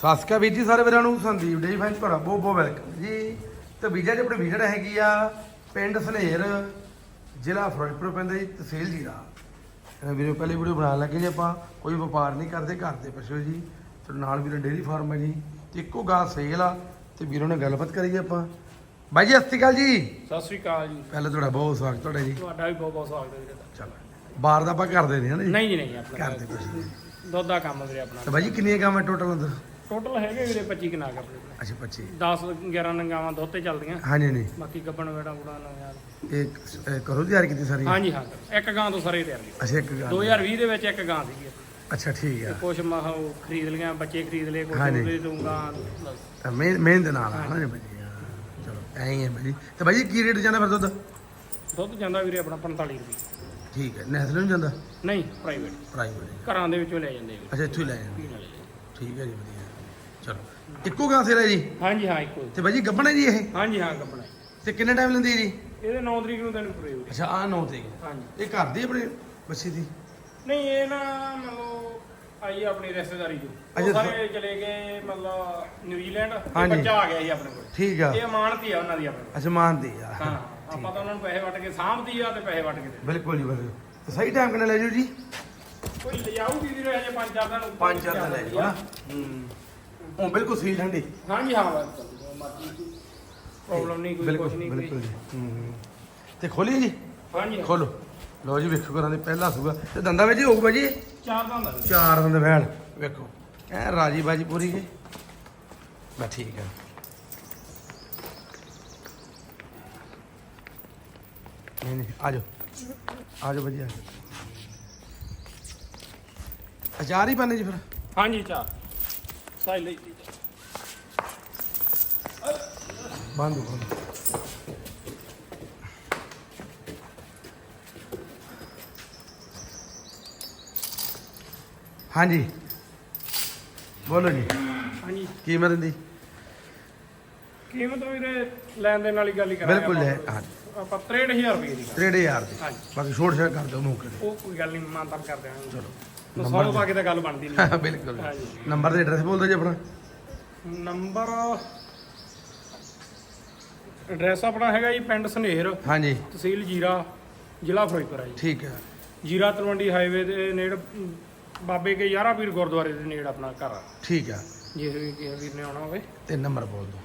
ਸਾਸਕਾ ਵੀਰ ਜੀ ਸਾਰੇ ਵੀਰਾਂ ਨੂੰ ਸੰਦੀਪ ਡੇ ਫਾਈਨ ਤੁਹਾਡਾ ਬਹੁਤ ਬਹੁਤ ਵੈਲਕਮ ਜੀ। ਤੇ ਵੀਜ਼ਾ ਜੀ ਆਪਣੀ ਵਿਜ਼ਿਟ ਹੈਗੀ ਆ ਪਿੰਡ ਸਨੇਰ ਜ਼ਿਲ੍ਹਾ ਫਿਰੋਜ਼ਪੁਰ ਪੈਂਦਾ ਜੀ ਤਹਿਸੀਲ ਜੀਰਾ। ਇਹ ਵੀਡੀਓ ਪਹਿਲੀ ਵੀਡੀਓ ਬਣਾਉਣ ਲੱਗੇ ਜੀ ਆਪਾਂ। ਕੋਈ ਵਪਾਰ ਨਹੀਂ ਕਰਦੇ ਘਰ ਦੇ ਪਸ਼ੂ ਜੀ। ਤੇ ਨਾਲ ਵੀਰ ਡੇਰੀ ਫਾਰਮ ਹੈ ਜੀ। ਤੇ ਇੱਕੋ ਗਾਂ ਸੇਲ ਆ ਤੇ ਵੀਰੋਂ ਨੇ ਗੱਲਬਾਤ ਕਰੀਏ ਆਪਾਂ। ਬਾਈ ਜੀ ਸਤਿ ਸ਼੍ਰੀ ਅਕਾਲ ਜੀ। ਸਤਿ ਸ੍ਰੀ ਅਕਾਲ ਜੀ। ਪਹਿਲਾਂ ਤੁਹਾਡਾ ਬਹੁਤ ਸਵਾਗਤ ਤੁਹਾਡਾ ਜੀ। ਤੁਹਾਡਾ ਵੀ ਬਹੁਤ ਬਹੁਤ ਸਵਾਗਤ ਹੈ ਵੀਰੇ। ਦਾ। ਚਲੋ ਬਾਹਰ ਦਾ ਆਪਾਂ ਕਰਦੇ ਨਹੀਂ ਹਾਂ ਜੀ। ਨਹੀਂ ਜੀ ਨਹੀਂ ਆਪਣਾ ਘਰ ਦੇ ਪਸ਼ੂ ਦੁੱਧ ਦਾ ਕੰਮ ਵੀਰੇ ਤੇ ਆਪਣਾ ਬਾਈ ਜੀ ਕਿੰਨੀਆਂ ਗਾਵਾਂ ਟੋਟਲ ਅੰਦਰ? ਟੋਟਲ ਹੈਗੇ ਵੀਰੇ 25 ਕਨਾਕ ਆਪਣੇ ਕੋਲ। ਅੱਛਾ 25 10 11 ਨੰਗਾਵਾਂ ਦੁੱਧ ਤੇ ਚੱਲਦੀਆਂ। ਹਾਂਜੀ ਨਹੀਂ ਬਾਕੀ ਗੱਬਣ ਵੇੜਾ ਬੁੜਾ ਨਾ ਯਾਰ ਇਹ ਇਹ ਕਰੋ ਤਿਆਰ ਕੀਤੀ ਸਾਰੀ? ਹਾਂਜੀ ਹਾਂ ਇੱਕ ਗਾਂ ਤੋਂ ਸਾਰੇ ਤਿਆਰ ਨੇ। ਅੱਛਾ ਇੱਕ ਗੱਲ 2020 ਦੇ ਵਿੱਚ ਇੱਕ ਗਾਂ ਸੀਗੀ। ਅੱਛਾ ਠੀਕ ਆ। ਕੁਛ ਮਾ ਉਹ ਖਰੀਦ ਲਿਆ ਬੱਚੇ ਖਰੀਦ ਲਏ ਕੁਛ ਹਾਂਜੀ। ਉਹਦੇ ਤੋਂ ਗਾਂ ਬਸ। ਮੈਂ ਮਿਹਨਤ ਨਾਲ ਨਾ ਜੀ ਹਾਂ। ਚਲੋ ਐਂ ਹੀ ਹੈ ਭਾਜੀ। ਤੇ ਭਾਜੀ ਕੀ ਰੇਟ ਜਾਂਦਾ ਫਿਰ ਦੁੱਧ? ਦੁੱਧ ਜਾਂਦਾ ਵੀਰੇ ਆਪਣਾ 45 ਰੁਪਏ। ਠੀਕ ਹੈ ਨੈਸਲ ਨੂੰ ਜਾਂਦਾ? ਨਹੀਂ ਪ੍ਰਾਈਵੇਟ ਪ੍ਰਾਈਵੇਟ ਘਰਾਂ ਦੇ ਵਿੱਚੋਂ ਲੈ ਜਾਂਦੇ ਅੱਛਾ ਇੱਥੋਂ ਹੀ ਲੈ ਜਾਂਦੇ। ਠੀਕ ਹੈ ਜੀ ਵਧੀਆ। ਚਲੋ। ਇੱਕੋ ਗਾਂ ਸਿਰ ਹੈ ਜੀ? ਹਾਂਜੀ ਹਾਂ ਇੱਕੋ ਹੀ। ਤੇ ਭਾਜੀ ਗੱਬਣ ਹੈ ਜੀ ਇਹ? ਹਾਂਜੀ ਹਾਂ ਗੱਬਣਾ ਤੇ ਕਿੰਨੇ ਟਾਈਮ ਲੈਂਦੀ ਹੈ ਜੀ? ਇਹਦੇ 9 ਤਰੀਕ ਨੂੰ ਤੈਨੂੰ ਪੂਰੇ ਅੱਛਾ ਆ 9 ਤਰੀਕ। ਹਾਂਜੀ। ਇਹ ਘਰ ਦੀ ਆਪਣੇ ਬੱਚੀ ਦੀ? ਨਹੀਂ ਇਹ ਨਾ ਮਤਲਬ ਆਈ ਆਪਣੀ ਰਿਸ਼ਤੇਦਾਰੀ ਚੋਂ। ਅੱਛਾ, ਸਾਰੇ ਚਲੇ ਗਏ ਮਤਲਬ ਨਿਊਜ਼ੀਲੈਂਡ। ਤੇ ਹਾਂਜੀ। ਬੱਚਾ ਆ ਗਿਆ ਸੀ ਆਪਣੇ ਕੋਲ। ਠੀਕ ਆ। ਇਹ ਅਮਾਨਤੀ ਆ ਉਹਨਾਂ ਦੀ ਆਪਣੇ ਅੱਛਾ ਮਾਨਦੀ ਆ। ਹਾਂ ਆਪਾਂ ਤਾਂ ਉਹਨਾਂ ਨੂੰ ਪੈਸੇ ਵਟ ਕੇ ਸਾਂਭਦੀ ਆ ਤੇ ਪੈਸੇ ਵਟ ਕੇ ਦੇ ਬਿਲਕੁਲ ਜੀ ਬਿਲਕੁਲ। ਤੇ ਸਹੀ ਟਾਈਮ ਕਿੰਨਾ ਲੈ ਜਾਓ ਜੀ? ਕੋਈ ਲਿਜਾਊਗੀ ਵੀ ਹਜੇ ਪੰਜ ਚਾਰ ਦਿਨ ਉੱਪਰ ਪੰਜ ਚਾਰ ਦਿਨ ਲੈ ਜਾਓ ਨਾ। ਹੂੰ। ਹੁਣ ਬਿਲਕੁਲ ਸੀਲ ਠੰਡੀ। ਹਾਂਜੀ ਹਾਂ ਬਸ ਪ੍ਰੋਬਲਮ ਨਹੀਂ ਕੋਈ ਕੁਝ ਬਿਲਕੁਲ ਨਹੀਂ ਬਿਲਕੁਲ ਕੋਈ। ਜੀ। ਹੂੰ ਤੇ ਖੋਲੀ ਜੀ? ਹਾਂਜੀ ਖੋਲੋ। ਲਓ ਜੀ ਵੇਖੋ ਕਰਾਂ ਦੇ ਪਹਿਲਾ ਸੂਗਾ ਤੇ ਦੰਦਾਂ ਵਿੱਚ ਹੀ ਹੋਊਗਾ ਜੀ? ਚਾਰ ਦਾ ਚਾਰ ਦੰਦ ਵੈਣ ਵੇਖੋ ਐ ਰਾਜੀ ਬਾਜੀ ਪੂਰੀ ਗਈ ਬਸ ਠੀਕ ਹੈ ਨਹੀਂ ਨਹੀਂ ਆ ਜਾਓ। ਆ ਜਾਓ ਵਧੀਆ। ਅਚਾਰ ਹੀ ਪਾਣੇ ਜੀ ਫਿਰ? ਹਾਂਜੀ ਚਾਰ। ਹੋ ਬੰਦ ਹਾਂਜੀ। ਬੋਲੋ ਜੀ। ਹਾਂਜੀ। ਕੀਮਤ ਦੀ? ਕੀਮਤ ਵੀਰੇ ਲੈਣ ਦੇ ਨਾਲ ਹੀ ਗੱਲ ਹੀ ਕਰਾਂਗੇ ਬਿਲਕੁਲ ਆਪਾਂ। ਹਾਂ। ਆਪਾਂ 63000 ਰੁਪਏ ਦੀ 3000 ਦੀ। ਹਾਂਜੀ। ਬਾਕੀ ਛੋੜ ਛਾੜ ਕਰ ਦਿਓ ਮੌਕੇ ਤੇ ਉਹ ਕੋਈ ਗੱਲ ਨਹੀਂ ਮਾਨਤਾ ਕਰ ਦਿਆਂਗੇ। ਚਲੋ। ਸੌ ਪਾ ਕੇ ਤਾਂ ਗੱਲ ਬਣਦੀ ਨਹੀਂ। ਬਿਲਕੁਲ। ਹਾਂਜੀ। ਨੰਬਰ ਤੇ ਐਡਰੈਸ ਬੋਲ ਦਿਓ ਜੀ ਆਪਣਾ? ਨੰਬਰ ਐਡਰੈਸ ਆਪਣਾ ਹੈਗਾ ਜੀ ਪਿੰਡ ਸਨੇਹਰ ਹਾਂਜੀ। ਤਹਿਸੀਲ ਜੀਰਾ ਜ਼ਿਲ੍ਹਾ ਫਿਰੋਜ਼ਪੁਰ ਹੈ ਜੀ। ਠੀਕ ਹੈ। ਜੀਰਾ ਤਲਵੰਡੀ ਹਾਈਵੇ ਦੇ ਨੇੜ ਬਾਬੇ ਕੇ ਯਾਰਾ ਪੀਰ ਗੁਰਦੁਆਰੇ ਦੇ ਨੇੜ ਆਪਣਾ ਘਰ ਆ। ਠੀਕ ਹੈ ਜੇ ਵੀ ਕਿਸੇ ਵੀਰ ਨੇ ਆਉਣਾ ਹੋਵੇ। ਤੇ ਨੰਬਰ ਬੋਲ ਦਿਓ।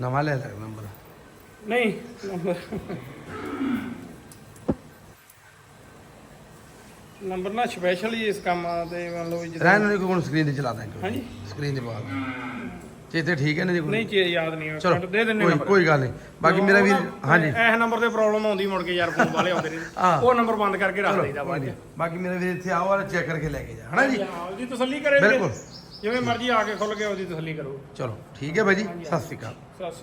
ਨਵਾਂ ਲੈ ਲੈ ਨੰਬਰ। ਨਹੀਂ। ਨੰਬਰ ਨੰਬਰ ਨਾ ਸਪੈਸ਼ਲ ਹੀ ਇਸ ਕੰਮ ਤੇ ਮੰਨ ਲਓ ਜਿੱਦਾਂ- ਰਹਿਣ ਨੂੰ ਕੋਈ ਸਕਰੀਨ ਤੇ ਚਲਾ ਦਾਂਗੇ ਹਾਂਜੀ। ਸਕਰੀਨ ਤੇ ਪਾ ਦਾਂ ਚੇਤੇ ਠੀਕ ਹੈ ਨਾ ਜੀ ਕੋਈ ਨਹੀਂ ਚੀਜ਼ ਯਾਦ ਨਹੀਂ ਚਲੋ ਚਲੋ ਦੇ ਦਿੰਨੇ ਕੋਈ ਨੰਬਰ। ਕੋਈ ਗੱਲ ਨਹੀਂ। ਬਾਕੀ ਮੇਰਾ ਵੀਰ ਹਾਂਜੀ। ਇਹ ਨੰਬਰ ਤੇ ਪ੍ਰੋਬਲਮ ਆਉਂਦੀ ਮੁੜ ਕੇ ਯਾਰ ਫੋਨ ਵਾਲੇ ਆਉਂਦੇ ਨੇ। ਹਾਂ। ਉਹ ਨੰਬਰ ਬੰਦ ਕਰਕੇ ਰੱਖ ਚਲੋ ਦਈਦਾ ਬਾਅਦ ਚ। ਬਾਕੀ ਮੇਰਾ ਵੀਰ ਇੱਥੇ ਆਓ ਵਾਲਾ ਚੈੱਕ ਕਰਕੇ ਲੈ ਕੇ ਜਾ। ਹਨਾ ਜੀ? ਹਾਂ, ਉਹਦੀ ਤਸੱਲੀ ਕਰੇ। ਬਿਲਕੁਲ। ਜਿਵੇਂ ਮਰਜ਼ੀ ਆ ਕੇ ਖੁੱਲ ਕੇ ਉਹਦੀ ਤਸੱਲੀ ਕਰੋ। ਚਲੋ ਠੀਕ ਹੈ ਭਾਈ ਜੀ। ਸਤਿ ਸ਼੍ਰੀ ਅਕਾਲ। ਸਤਿ ਸ਼੍ਰੀ ਅਕਾਲ।